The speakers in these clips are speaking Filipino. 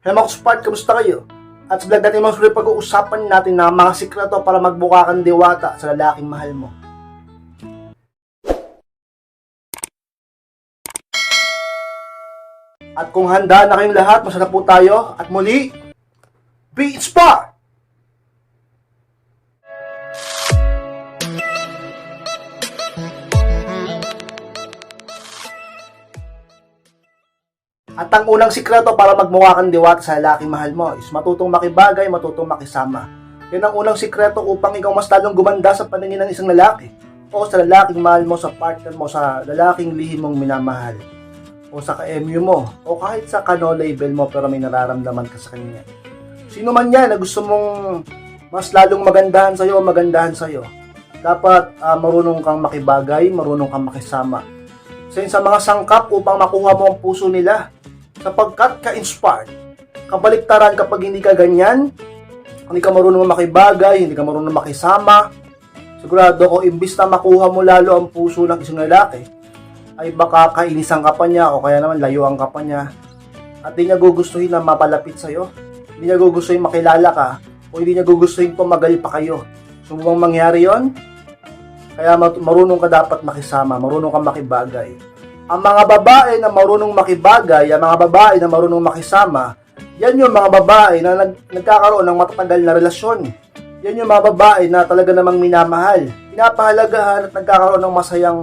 Hey mga Spark, kamusta kayo? At sa vlog natin mga sulit pag-uusapan natin na mga sikreto para magbuka kang diwata sa lalaking mahal mo. At kung handa na kayong lahat, masarap po tayo. At muli, be inspired! At ang unang sikreto para magmukha kang diwata sa lalaking mahal mo is matutong makibagay, matutong makisama. Yan ang unang sikreto upang ikaw mas lalong gumanda sa paningin ng isang lalaki o sa lalaking mahal mo, sa partner mo, sa lalaking lihim mong minamahal o sa ka-MU mo o kahit sa kano label mo pero may nararamdaman ka sa kanya. Sino man yan na gusto mong mas lalong magandahan sa'yo o magandahan sa'yo, dapat ah, marunong kang makibagay, marunong kang makisama. Sa sa mga sangkap upang makuha mo ang puso nila sapagkat ka-inspired. Kabaliktaran kapag hindi ka ganyan, hindi ka marunong makibagay, hindi ka marunong makisama, sigurado ko imbis na makuha mo lalo ang puso ng isang lalaki, ay baka kainisan ka pa niya o kaya naman layuan ka pa niya at di niya gugustuhin na mapalapit sa'yo. Hindi niya gugustuhin makilala ka o hindi niya gugustuhin tumagal pa kayo. So, bang mangyari yon? Kaya marunong ka dapat makisama, marunong ka makibagay. Ang mga babae na marunong makibagay, ang mga babae na marunong makisama, yan yung mga babae na nag- nagkakaroon ng matatagal na relasyon. Yan yung mga babae na talaga namang minamahal, pinapahalagahan at nagkakaroon ng masayang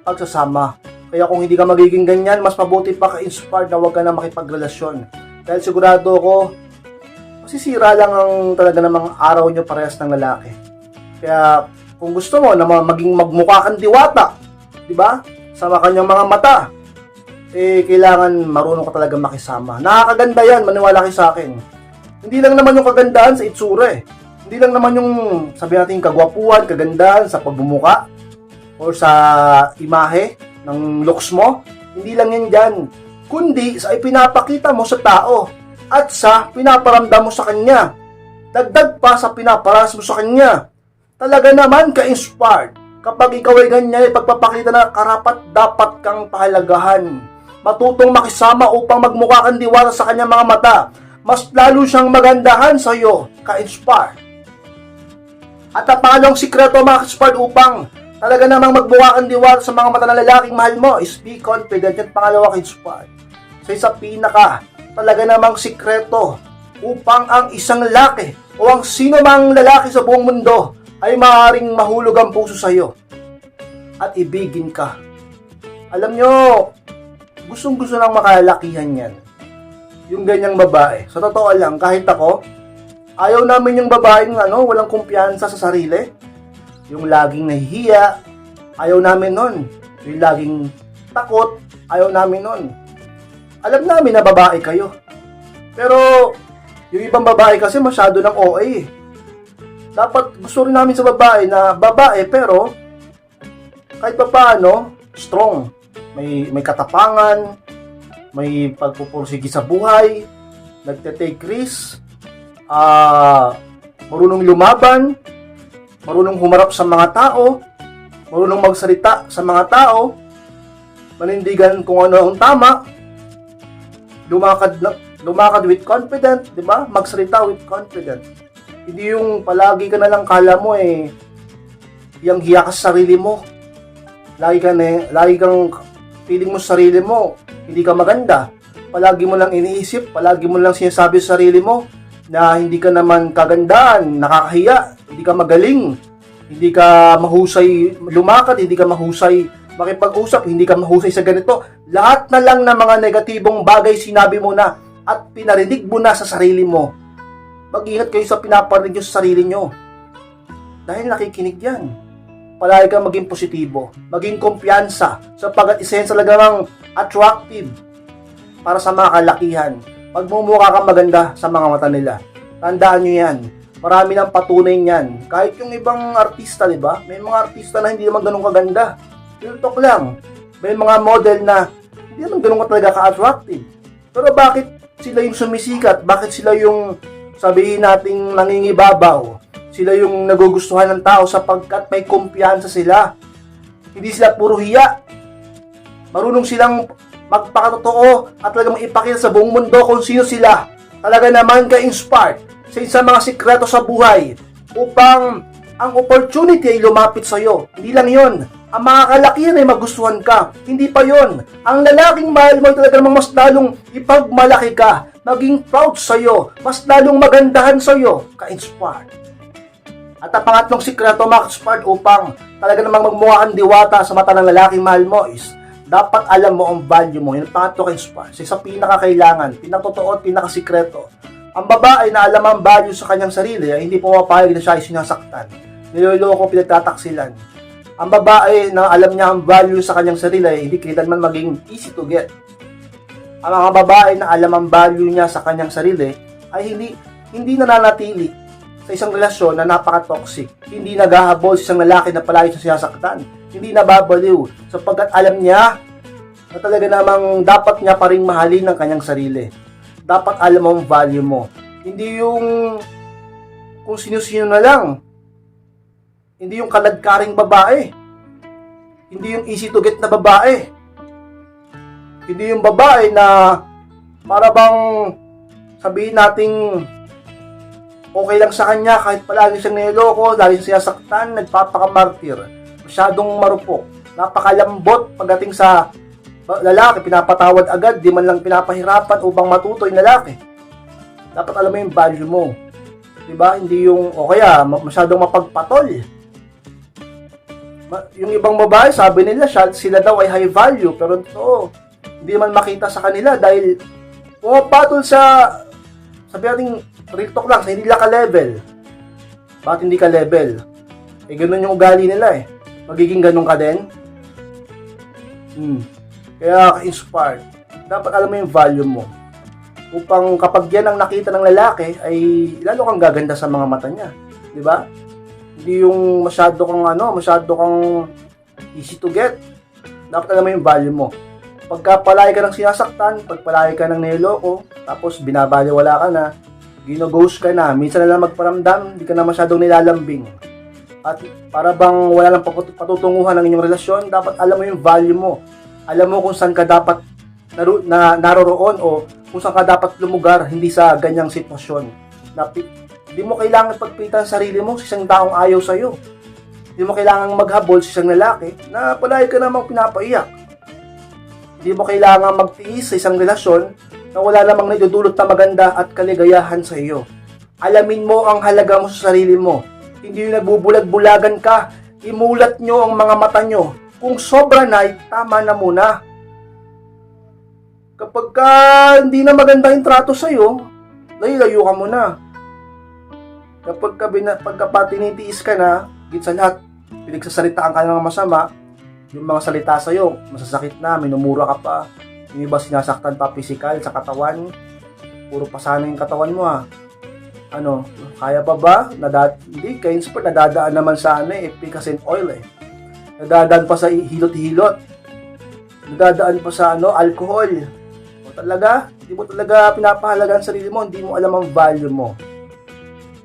pagsasama. Kaya kung hindi ka magiging ganyan, mas mabuti pa ka-inspired na huwag ka na makipagrelasyon. Dahil sigurado ko, masisira lang ang talaga namang araw nyo parehas ng lalaki. Kaya kung gusto mo na ma- maging magmukha kang diwata, di ba? Sa kanyang mga mata, eh, kailangan marunong ka talaga makisama. Nakakaganda yan, maniwala kayo sa akin. Hindi lang naman yung kagandahan sa itsura eh. Hindi lang naman yung, sabi natin, kagwapuan, kagandahan sa pagbumuka or sa imahe ng looks mo. Hindi lang yan dyan. Kundi sa ipinapakita mo sa tao at sa pinaparamdam mo sa kanya. Dagdag pa sa pinaparas mo sa kanya. Talaga naman ka-inspired. Kapag ikaw ay ganyan, ay pagpapakita na karapat dapat kang pahalagahan. Matutong makisama upang magmukha kang diwata sa kanyang mga mata. Mas lalo siyang magandahan sa iyo, ka-inspired. At ang pangalawang sikreto mga ka-inspired upang talaga namang magmukha kang diwata sa mga mata ng lalaking mahal mo is be confident. Yan pangalawa ka-inspired. Sa isa pinaka talaga namang sikreto upang ang isang lalaki o ang sino mang lalaki sa buong mundo ay maaaring mahulog ang puso sa iyo at ibigin ka. Alam nyo, gustong gusto ng makalalakihan yan. Yung ganyang babae. Sa totoo lang, kahit ako, ayaw namin yung babaeng ano, walang kumpiyansa sa sarili. Yung laging nahihiya, ayaw namin nun. Yung laging takot, ayaw namin nun. Alam namin na babae kayo. Pero, yung ibang babae kasi masyado ng OA eh dapat gusto rin namin sa babae na babae pero kahit pa paano, strong. May, may katapangan, may pagpupursige sa buhay, nagte-take risk, ah marunong lumaban, marunong humarap sa mga tao, marunong magsalita sa mga tao, manindigan kung ano ang tama, lumakad lumakad with confident, di ba? Magsalita with confident. Hindi yung palagi ka na lang kala mo eh, yung hiya ka sa sarili mo. Lagi ka na, lagi kang feeling mo sa sarili mo, hindi ka maganda. Palagi mo lang iniisip, palagi mo lang sinasabi sa sarili mo na hindi ka naman kagandaan, nakakahiya, hindi ka magaling, hindi ka mahusay lumakad, hindi ka mahusay makipag-usap, hindi ka mahusay sa ganito. Lahat na lang ng mga negatibong bagay sinabi mo na at pinarinig mo na sa sarili mo mag-ingat kayo sa pinaparinig nyo sa sarili nyo. Dahil nakikinig yan. Palagi kang maging positibo, maging kumpiyansa, sapagkat isa yan talaga attractive para sa mga kalakihan. Pagmumukha kang maganda sa mga mata nila. Tandaan nyo yan. Marami ng patunay niyan. Kahit yung ibang artista, di ba? May mga artista na hindi naman ganun kaganda. Talk lang. May mga model na hindi naman ganun ka talaga ka-attractive. Pero bakit sila yung sumisikat? Bakit sila yung sabihin nating nangingibabaw. Sila yung nagugustuhan ng tao sapagkat may kumpiyansa sila. Hindi sila puro hiya. Marunong silang magpakatotoo at talagang ipakita sa buong mundo kung sino sila. talaga naman ka-inspired sa isang mga sikreto sa buhay upang ang opportunity ay lumapit sa iyo. Hindi lang yon. Ang mga kalakihan ay magustuhan ka. Hindi pa yon. Ang lalaking mahal mo talaga namang mas lalong ipagmalaki ka. Maging proud sa iyo. Mas lalong magandahan sa iyo. Ka-inspired. At ang pangatlong sikreto, mga ka-inspired, upang talaga namang magmukha kang diwata sa mata ng lalaking mahal mo is dapat alam mo ang value mo. Yung pangatlo ka-inspired. Sa pinakakailangan, pinakatotoo at pinakasikreto. Ang babae na alam ang value sa kanyang sarili ay hindi pumapayag na siya ay sinasaktan. Niloloko, pinagtataksilan. Ang babae na alam niya ang value sa kanyang sarili ay hindi kailanman maging easy to get. Ang mga babae na alam ang value niya sa kanyang sarili ay hindi hindi nananatili sa isang relasyon na napaka-toxic. Hindi naghahabol sa isang lalaki na palagi siya sinasaktan. Hindi nababaliw sapagkat alam niya na talaga namang dapat niya pa rin mahalin ang kanyang sarili. Dapat alam mo ang value mo. Hindi yung kung sino-sino na lang. Hindi yung kaladkaring babae. Hindi yung easy to get na babae. Hindi yung babae na para bang sabihin nating okay lang sa kanya kahit palagi siyang niloko, lagi siyang sinasaktan, nagpapakamartir. Masyadong marupok. Napakalambot pagdating sa lalaki, pinapatawad agad, di man lang pinapahirapan upang matuto yung lalaki. Dapat alam mo yung value mo. Diba? Hindi yung, o kaya, ma- masyadong mapagpatol. Ma- yung ibang babae, sabi nila, siya, sila daw ay high value, pero totoo, hindi man makita sa kanila dahil pumapatol sa, sabi natin, real talk lang, sa hindi nila ka-level. Bakit hindi ka level? Eh, ganun yung ugali nila eh. Magiging ganun ka din. Hmm. Kaya ka-inspired. Dapat alam mo yung value mo. Upang kapag yan ang nakita ng lalaki, ay lalo kang gaganda sa mga mata niya. Di ba? Hindi yung masyado kang ano, masyado kang easy to get. Dapat alam mo yung value mo. Pagka palagi ka ng sinasaktan, pag palagi ka ng niloko, tapos binabaliwala ka na, gino-ghost ka na, minsan na lang magparamdam, hindi ka na masyadong nilalambing. At para bang wala lang patut- patutunguhan ng inyong relasyon, dapat alam mo yung value mo. Alam mo kung saan ka dapat naru- na, naroroon o kung saan ka dapat lumugar, hindi sa ganyang sitwasyon. Na, hindi mo kailangan pagpitan ang sarili mo sa isang taong ayaw sa'yo. Hindi mo kailangan maghabol sa isang lalaki na palagi ka namang pinapaiyak. Hindi mo kailangan magtiis sa isang relasyon na wala namang naidudulot na maganda at kaligayahan sa iyo. Alamin mo ang halaga mo sa sarili mo. Hindi yung nagbubulag-bulagan ka. Imulat nyo ang mga mata nyo. Kung sobra na, tama na muna. Kapag ka hindi na maganda yung trato sa'yo, layo ka muna. Kapag ka, pagka pa tinitiis ka na, git sa lahat, pinagsasalitaan ka ng masama, yung mga salita sa'yo, masasakit na, minumura ka pa, yung iba sinasaktan pa physical sa katawan, puro pasana yung katawan mo ha. Ano, kaya pa ba? Nadad hindi, kaya sport, nadadaan naman sa ano eh, efficacy oil eh. Nadadaan pa sa hilot-hilot. Nadadaan pa sa ano, alcohol. O talaga, hindi mo talaga pinapahalaga ang sarili mo, hindi mo alam ang value mo.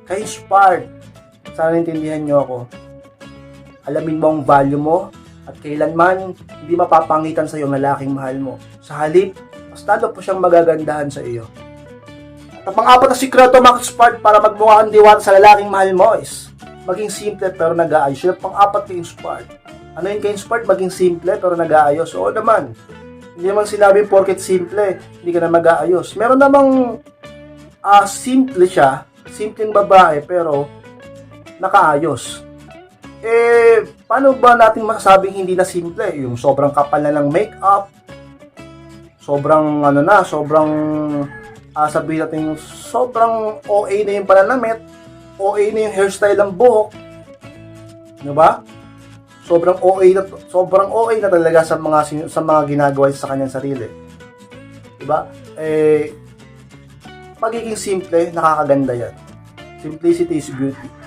Kaya inspired. Sana naintindihan nyo ako. Alamin mo ang value mo at kailanman hindi mapapangitan sa iyo ng lalaking mahal mo. Sa halip, mas lalo po siyang magagandahan sa iyo. At ang pang-apat na sikreto mga spark para magmukha kang diwata sa lalaking mahal mo is maging simple pero nag-aayos. Yung pang-apat kay inspired. Ano yung kay inspired? Maging simple pero nag-aayos. Oo naman. Hindi naman sinabi porket simple, hindi ka na mag-aayos. Meron namang ah, simple siya, simpleng babae pero nakaayos. Eh, paano ba natin masasabing hindi na simple? Yung sobrang kapal na ng makeup, sobrang ano na, sobrang ah, sabihin natin sobrang OA na yung pananamit, OA na yung hairstyle ng buhok. 'Di ba? Sobrang OA na sobrang OA na talaga sa mga sa mga ginagawa sa kanyang sarili. 'Di ba? Eh pagiging simple, nakakaganda 'yan. Simplicity is beauty.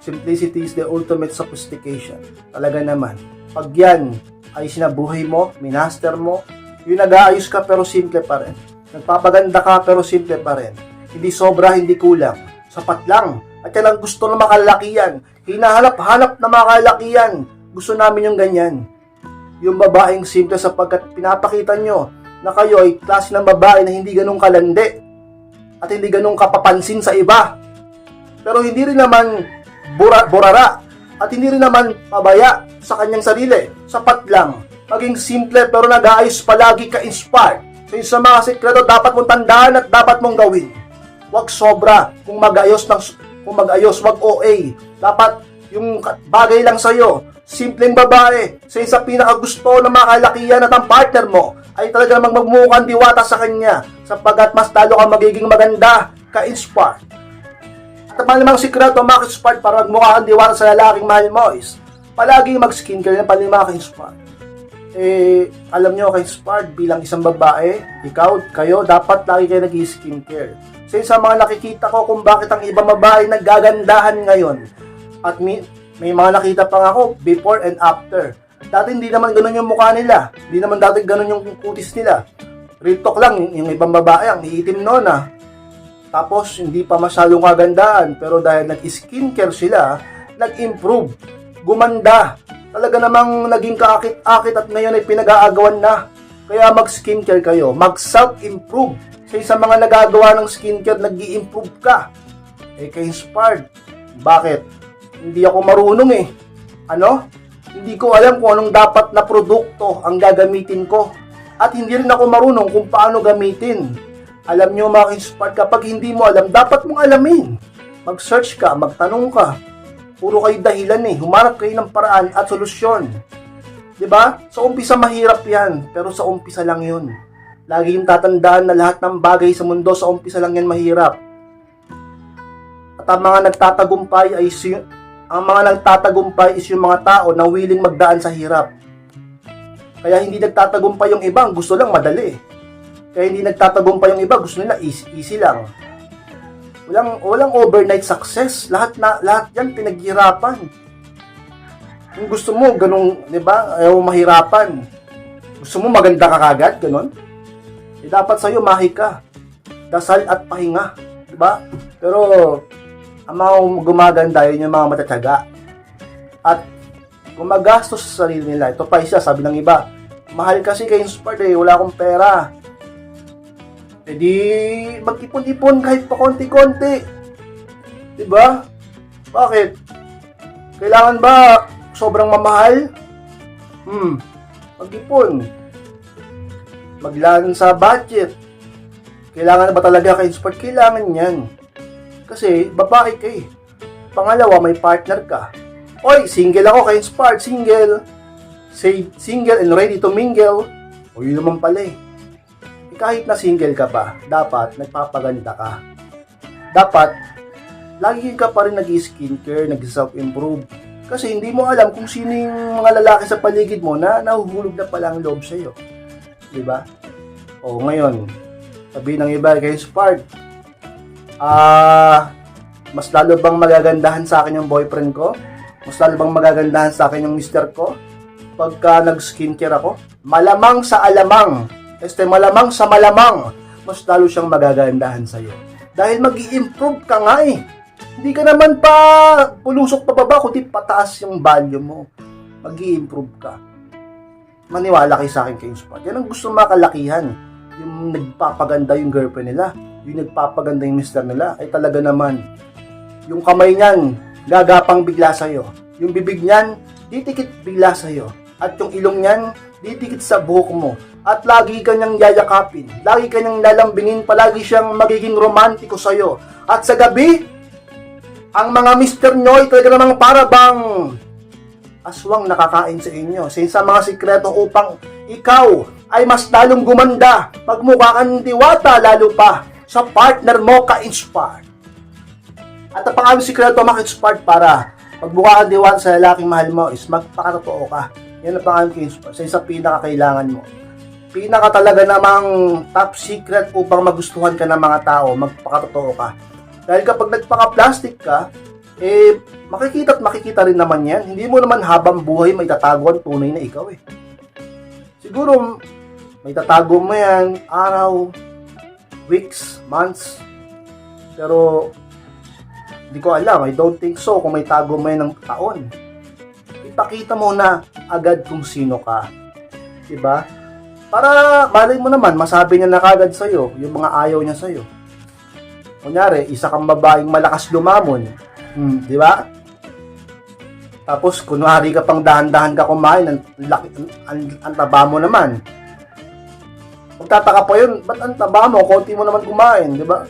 Simplicity is the ultimate sophistication. Talaga naman. Pag yan ay sinabuhay mo, minaster mo, yung nag-aayos ka pero simple pa rin. Nagpapaganda ka pero simple pa rin. Hindi sobra, hindi kulang. Sapat lang. At yan ang gusto ng makalakihan. Hinahanap-hanap na makalakihan. Gusto namin yung ganyan. Yung babaeng simple sapagkat pinapakita nyo na kayo ay klase ng babae na hindi ganun kalandi. at hindi ganun kapapansin sa iba. Pero hindi rin naman bura, at hindi rin naman pabaya sa kanyang sarili. Sapat lang. Maging simple pero nag-aayos palagi ka-inspired. So yung sa mga sikreto dapat mong tandaan at dapat mong gawin. Huwag sobra kung mag-ayos ng kung mag-ayos, wag OA. Dapat yung bagay lang sa'yo. Simpleng babae. Sa isa pinakagusto ng mga kalakihan at ang partner mo ay talaga namang magmukhang diwata sa kanya sapagkat mas lalo ka magiging maganda ka-inspired. At ang namang sikreto maka-inspired para magmukha kang diwata sa lalaking mahal mo is palagi mag-skincare na pala maka-inspired. Eh, alam nyo, ka-inspired bilang isang babae, ikaw, kayo, dapat lagi kayo nag-skincare. So, sa mga nakikita ko kung bakit ang ibang babae naggagandahan ngayon. At may, may mga nakita pa nga ako before and after. Dati hindi naman ganun yung mukha nila. Hindi naman dati ganun yung kutis nila. Real talk lang, yung ibang babae, ang iitim noon ah. Tapos, hindi pa masyadong kagandaan. Pero dahil nag-skincare sila, nag-improve. Gumanda. Talaga namang naging kaakit-akit at ngayon ay pinag-aagawan na. Kaya mag-skincare kayo. Mag-self-improve. Sa isa mga nagagawa ng skincare, nag improve ka. Eh, ka-inspired. Bakit? Hindi ako marunong eh. Ano? Hindi ko alam kung anong dapat na produkto ang gagamitin ko. At hindi rin ako marunong kung paano gamitin. Alam nyo mga inspired, kapag hindi mo alam, dapat mong alamin. Mag-search ka, magtanong ka. Puro kayo dahilan eh. Humarap kayo ng paraan at solusyon. ba? Sa umpisa mahirap 'yan, pero sa umpisa lang 'yun. Lagi yung tatandaan na lahat ng bagay sa mundo sa umpisa lang 'yan mahirap. At ang mga nagtatagumpay ay ang mga nagtatagumpay is yung mga tao na willing magdaan sa hirap. Kaya hindi nagtatagumpay yung iba, ang gusto lang madali. Kaya hindi nagtatagumpay yung iba, gusto nila easy, easy lang. Walang walang overnight success. Lahat na lahat 'yan pinaghirapan. Kung gusto mo ganung, 'di ba? Ayaw mahirapan. Gusto mo maganda ka kagad, ganun? Eh, dapat sa'yo mahi ka. Dasal at pahinga, 'di ba? Pero ang mga gumaganda yun yung mga matatyaga. At gumagastos sa sarili nila. Ito pa isa, sabi ng iba, mahal kasi kay Inspired eh, wala akong pera. E di, mag-ipon-ipon kahit pa konti-konti. Diba? Bakit? Kailangan ba sobrang mamahal? Hmm, mag-ipon. Maglaan sa budget. Kailangan ba talaga kay Inspired? Kailangan yan. Kasi, babae ka eh. Pangalawa, may partner ka. Oy, single ako kay Inspired, single. Say, single and ready to mingle. O yun naman pala eh. Kahit na single ka pa, dapat nagpapaganda ka. Dapat, lagi ka pa rin nag-skincare, nag-self-improve. Kasi hindi mo alam kung sino yung mga lalaki sa paligid mo na nahuhulog na pala ang loob sa'yo. Di ba? O ngayon, sabi ng iba kay Inspired, Ah, mas lalo bang magagandahan sa akin yung boyfriend ko? Mas lalo bang magagandahan sa akin yung mister ko? Pagka nag-skincare ako? Malamang sa alamang. Este, malamang sa malamang. Mas lalo siyang magagandahan sa'yo. Dahil mag improve ka nga eh. Hindi ka naman pa pulusok pa baba, kundi pataas yung value mo. mag improve ka. Maniwala kayo sa akin kayo spot. Yan ang gusto makalakihan. Yung nagpapaganda yung girlfriend nila yung nagpapaganda yung mister nila ay talaga naman yung kamay niyan gagapang bigla sa'yo yung bibig niyan ditikit bigla sa'yo at yung ilong niyan ditikit sa buhok mo at lagi kanyang yayakapin lagi kanyang lalambingin palagi siyang magiging romantiko sa'yo at sa gabi ang mga mister nyo ay talaga namang para aswang nakakain sa inyo sa sa mga sikreto upang ikaw ay mas lalong gumanda pagmukha kang diwata lalo pa sa partner mo ka-inspired. At ang pangalawang sikreto maka-inspired para magmukha kang diwata sa lalaking mahal mo is magpakatotoo ka. Yan ang pangalawang ka-inspired sa isang pinakakailangan mo. Pinaka talaga namang top secret upang magustuhan ka ng mga tao, magpakatotoo ka. Dahil kapag nagpaka-plastic ka, eh, makikita at makikita rin naman yan. Hindi mo naman habang buhay may tatago ang tunay na ikaw eh. Siguro, may tatago mo yan, araw, weeks, months. Pero, hindi ko alam. I don't think so kung may tago mo yan ng taon. Ipakita mo na agad kung sino ka. Diba? Para malay mo naman, masabi niya na kagad sa'yo, yung mga ayaw niya sa'yo. Kunyari, isa kang babaeng malakas lumamon. Hmm, di ba? Tapos, kunwari ka pang dahan-dahan ka kumain, ang, laki, ang, ang, ang taba mo naman. Magtataka pa yun, ba't ang taba mo? Konti mo naman kumain, di ba?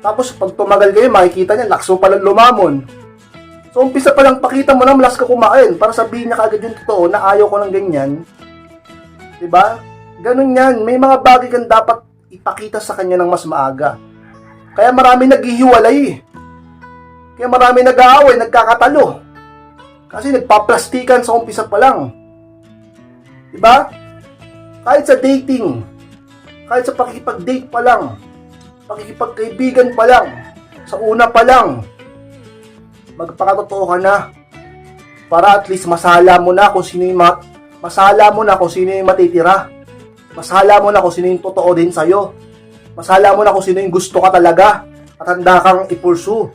Tapos, pag tumagal kayo, makikita niya, lakso pa lang lumamon. So, umpisa pa lang, pakita mo na malas ka kumain para sabihin niya kagad yung totoo na ayaw ko ng ganyan. Ba? Ganun yan. May mga bagay kang dapat ipakita sa kanya ng mas maaga. Kaya marami naghihiwalay. Kaya marami nag-aaway, nagkakatalo. Kasi nagpaplastikan sa umpisa pa lang. Diba? Kahit sa dating, kahit sa pakikipag-date pa lang, pakikipagkaibigan pa lang, sa una pa lang, magpakatotoo ka na. Para at least masala mo na kung sino yung ma- masala mo na kung sino yung matitira. Masala mo na kung sino yung totoo din sa'yo. Masala mo na kung sino yung gusto ka talaga at handa kang ipursu.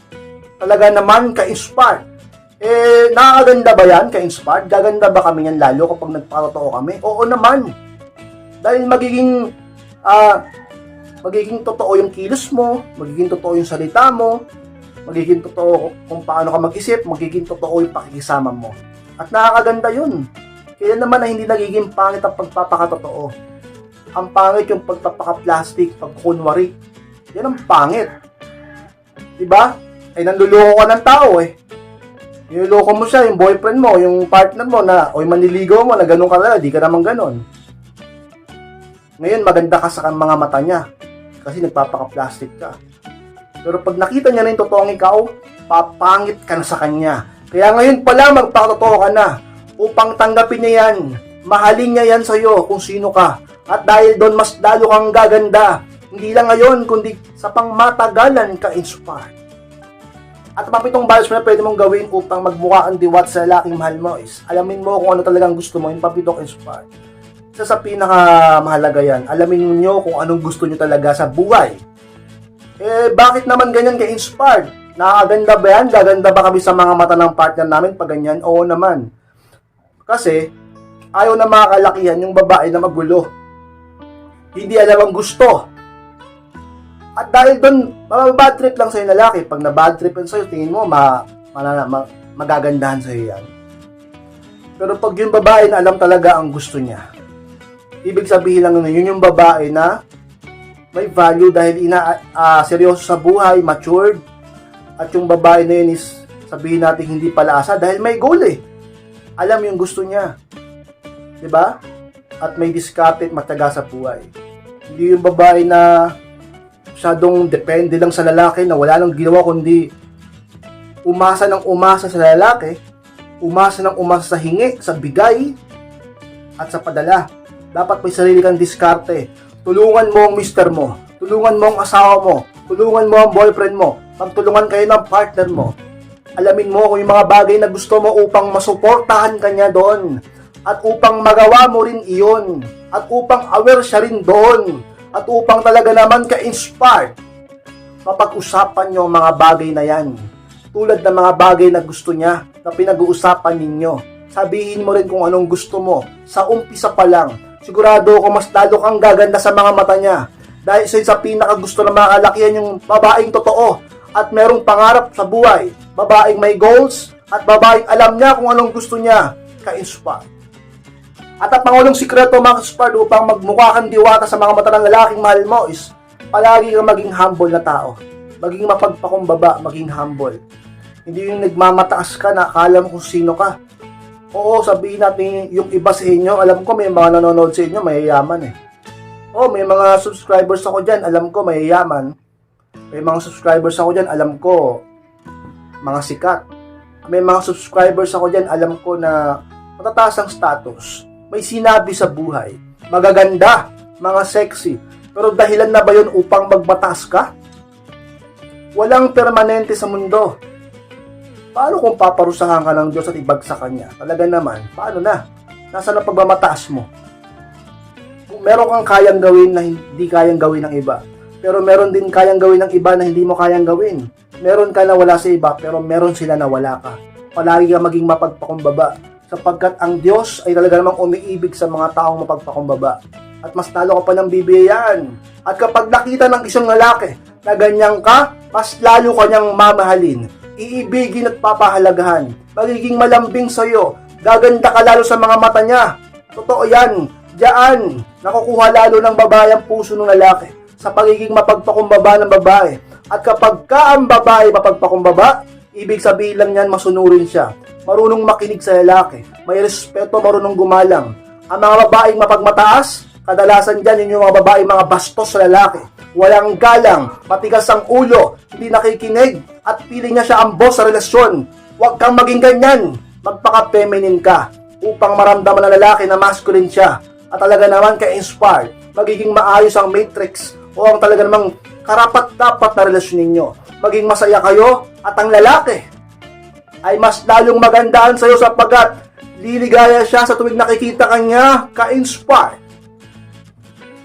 Talaga naman ka-inspired. Eh, nakakaganda ba yan, ka-inspired? Gaganda ba kami yan lalo kapag nagpakatotoo kami? Oo naman. Dahil magiging, ah, magiging totoo yung kilos mo, magiging totoo yung salita mo, magiging totoo kung paano ka mag-isip, magiging totoo yung pakikisama mo. At nakakaganda yun. Kaya naman na hindi nagiging pangit ang pagpapakatotoo. Ang pangit yung pagpapaka-plastic, pagkunwari. Yan ang pangit. Diba? Ay nanluloko ka ng tao eh. Niloloko mo siya, yung boyfriend mo, yung partner mo na, o yung manliligaw mo na ganun ka na, di ka naman ganun. Ngayon, maganda ka sa mga mata niya. Kasi nagpapaka-plastic ka. Pero pag nakita niya na yung totoong ikaw, papangit ka na sa kanya. Kaya ngayon pala, magpakatotoo ka na. Upang tanggapin niya yan. Mahalin niya yan sa'yo kung sino ka. At dahil doon, mas lalo kang gaganda. Hindi lang ngayon, kundi sa pangmatagalan ka inspired. At ang pitong bias na pwede mong gawin upang magmukha ang diwat sa lalaking mahal mo is alamin mo kung ano talagang gusto mo, yung papitong inspired. Isa sa pinakamahalaga yan, alamin niyo kung anong gusto niyo talaga sa buhay. Eh, bakit naman ganyan ka-inspired? Nakakaganda ba yan? Gaganda ba kami sa mga mata ng partner namin pag ganyan? Oo naman. Kasi, ayaw na mga kalakihan yung babae na magulo. Hindi alam ang gusto. At dahil doon, mababad trip lang sa'yo lalaki. Pag na-bad trip yun sa'yo, tingin mo, ma, ma, ma, magagandahan sa'yo yan. Pero pag yung babae na alam talaga ang gusto niya, ibig sabihin lang nun, yun yung babae na may value dahil ina ah, seryoso sa buhay, matured, at yung babae na yun is sabihin natin hindi palaasa dahil may goal eh. Alam yung gusto niya. 'Di ba? At may diskarte at mataga sa buhay. Hindi yung babae na masyadong depende lang sa lalaki na wala nang ginawa kundi umasa ng umasa sa lalaki, umasa ng umasa sa hingi, sa bigay, at sa padala. Dapat may sarili kang diskarte. Tulungan mo ang mister mo. Tulungan mo ang asawa mo. Tulungan mo ang boyfriend mo. Pagtulungan kayo ng partner mo. Alamin mo kung yung mga bagay na gusto mo upang masuportahan ka niya doon. At upang magawa mo rin iyon. At upang aware siya rin doon. At upang talaga naman ka-inspired. Mapag-usapan niyo ang mga bagay na yan. Tulad ng mga bagay na gusto niya na pinag-uusapan ninyo. Sabihin mo rin kung anong gusto mo. Sa umpisa pa lang, sigurado ako mas lalo kang gaganda sa mga mata niya. Dahil isa sa pinaka gusto ng mga kalakihan yung babaeng totoo at merong pangarap sa buhay. Babaeng may goals at babaeng alam niya kung anong gusto niya. Ka-inspire. At ang pangulong sikreto mga ka-inspired upang magmukha kang diwata sa mga mata ng lalaking mahal mo is palagi kang maging humble na tao. Maging mapagpakumbaba, maging humble. Hindi yung nagmamataas ka na akala mo kung sino ka. Oo, sabihin natin yung iba sa inyo, alam ko may mga nanonood sa inyo, mayayaman eh. Oo, may mga subscribers ako dyan, alam ko mayayaman. May mga subscribers ako dyan, alam ko mga sikat. May mga subscribers ako dyan, alam ko na matataas ang status. May sinabi sa buhay. Magaganda, mga sexy. Pero dahilan na ba yun upang magmataas ka? Walang permanente sa mundo. Paano kung paparusahan ka ng Diyos at ibagsak ka niya? Talaga naman, paano na? Nasaan ang pagmamataas mo? Kung meron kang kayang gawin na hindi kayang gawin ng iba, pero meron din kayang gawin ng iba na hindi mo kayang gawin. Meron ka na wala sa iba, pero meron sila na wala ka. Palagi ka maging mapagpakumbaba sapagkat ang Diyos ay talaga namang umiibig sa mga taong mapagpakumbaba. at mas talo ka pa ng bibiyayaan. At kapag nakita ng isang lalaki na ganyan ka, mas lalo ka niyang mamahalin, iibigin at papahalagahan, magiging malambing sa'yo, gaganda ka lalo sa mga mata niya. Totoo yan, diyan, nakukuha lalo ng babae ang puso ng lalaki sa pagiging mapagpakumbaba ng babae. At kapag ka ang babae mapagpakumbaba, ibig sabihin lang yan masunurin siya. Marunong makinig sa lalaki, may respeto, marunong gumalang. Ang mga babaeng mapagmataas, kadalasan dyan yun yung mga babaeng mga bastos sa lalaki. Walang galang, matigas ang ulo, hindi nakikinig, at piling niya siya ang boss sa relasyon. Huwag kang maging ganyan. Magpaka-feminine ka upang maramdaman ng lalaki na masculine siya at talaga naman ka-inspired, magiging maayos ang matrix o ang talaga namang karapat-dapat na relasyon ninyo. Maging masaya kayo at ang lalaki ay mas lalong magandaan sa iyo sapagkat liligaya siya sa tuwing nakikita kanya ka-inspire.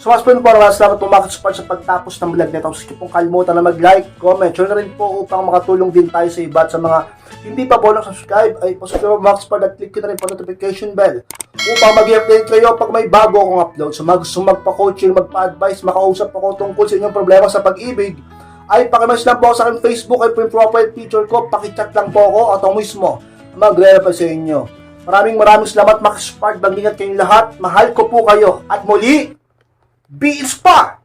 So mas po para salamat po mga support sa pagtapos ng vlog nito. Sige pong kalimutan na mag-like, comment, share na rin po upang makatulong din tayo sa iba at sa mga hindi pa po subscribe ay pasubscribe mga support at click ko na rin po notification bell upang mag-update kayo pag may bago akong upload. So mag gusto magpa-coaching, magpa-advise, makausap ako tungkol sa inyong problema sa pag-ibig, ay pakimas lang po ako sa aking Facebook ay po yung profile picture ko, pakichat lang po ako at ako mismo magre-reply sa inyo. Maraming maraming salamat mga spark, mag-ingat kayong lahat, mahal ko po kayo at muli, be inspired!